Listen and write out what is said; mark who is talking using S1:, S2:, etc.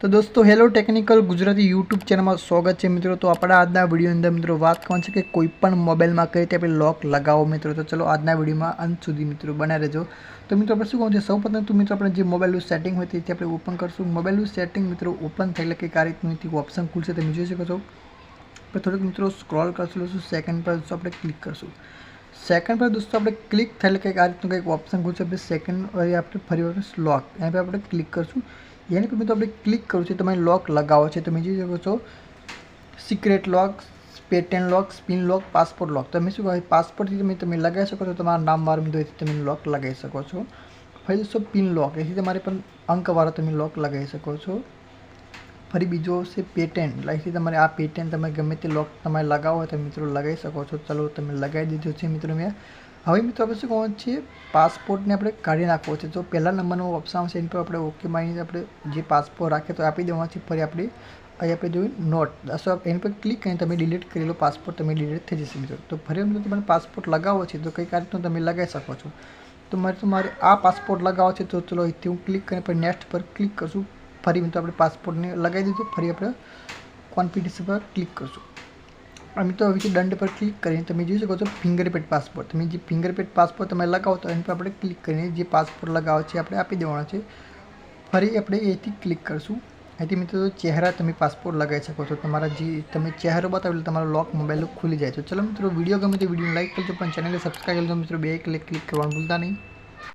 S1: તો દોસ્તો, hello technical Gujarati YouTube ચેનલમાં સ્વાગત છે મિત્રો. તો આપણા આજના વીડિયો અંદર મિત્રો વાત કરવાની છે કે કોઈપણ મોબાઈલમાં કઈ રીતે આપણે લોક લગાવો મિત્રો. તો ચલો આજના વિડીયોમાં અંત સુધી મિત્રો બના રહેજો. તો મિત્રો આપણે શું કહું છે, સૌ પ્રથમ તો મિત્રો આપણે જે મોબાઈલનું સેટિંગ હોય તે આપણે ઓપન કરશું. મોબાઈલનું સેટિંગ મિત્રો ઓપન થાય એટલે કે આ રીતનું ઓપ્શન ખુલશે તમે જોઈ શકો છો. આપણે થોડુંક મિત્રો સ્ક્રોલ કરશું લઈશું સેકન્ડ પર આપણે ક્લિક કરશું. સેકન્ડ પર દોસ્તો આપણે ક્લિક થાય કંઈક આ રીતનું કંઈક ઓપ્શન ખુલશે આપણે સેકન્ડ આપણે ફરી વાર લોક એના પર આપણે ક્લિક કરશું એની પર મિત્રો આપણે ક્લિક કરવું છે તમારે લોક લગાવો છે તમે જોઈ શકો છો secret lock pattern lock spin lock passport lock તમે શું કહે પાસપોર્ટથી તમે તમે લગાવી શકો છો તમારા નામ વાળા મિત્રો તમે લોક લગાવી શકો છો ફરી દોસ્તો પિન લોક એથી તમારે પણ અંકવાળા તમે લોક લગાવી શકો છો ફરી બીજો છે પેટર્ન લાઈકથી તમારે આ પેટર્ન તમે ગમે તે લોક તમારે લગાવો હોય તો મિત્રો લગાવી શકો છો. ચલો તમે લગાવી દીધો છે મિત્રો મેં. હવે મિત્રો આપણે શું કહો છીએ પાસપોર્ટને આપણે કાઢી નાખવો છે. તો પહેલા નંબરનો ઓપ્શન આવશે એની પર આપણે ઓકે મારીને આપણે જે પાસપોર્ટ રાખીએ તો આપી દેવાનો છે. ફરી આપણે અહીં આપણે જોયું નોટ અથવા એની પર ક્લિક કરીને તમે ડિલીટ કરેલો પાસપોર્ટ તમે ડિલીટ થઈ જશે મિત્રો. તો ફરી મિત્રો તમારે પાસપોર્ટ લગાવવો છે તો કઈ રીતનું તમે લગાવી શકો છો? તો મારે તમારે આ પાસપોર્ટ લગાવવો છે તો ચલો અહીંથી હું ક્લિક કરીને પછી નેક્સ્ટ પર ક્લિક કરશું. ફરી મિત્રો આપણે પાસપોર્ટને લગાવી દીધું. ફરી આપણે કોન્ફિડન્સ પર ક્લિક કરશું. અમે તો હવે દંડ પર ક્લિક કરીને તમે જોઈ શકો છો ફિંગરપ્રિન્ટ પાસપોર્ટ. તમે જે ફિંગરપ્રિન્ટ પાસપોર્ટ તમે લગાવો તો એની પર આપણે ક્લિક કરીને જે પાસપોર્ટ લગાવો છે આપણે આપી દેવાનો છે. ફરી આપણે એથી ક્લિક કરશું. અહીંથી મિત્રો ચહેરા તમે પાસપોર્ટ લગાવી શકો છો. તમારા જે તમે ચહેરો બતાવેલો તમારો લોક મોબાઈલ ખુલી જાય છે. ચલો મિત્રો વીડિયો ગમે તો વીડિયો લાઇક કરજો, પણ ચેનલને સબસ્ક્રાઈબ કરજો. મિત્રો બે ક્લિક ક્લિક કરવાનું ભૂલતા નહીં.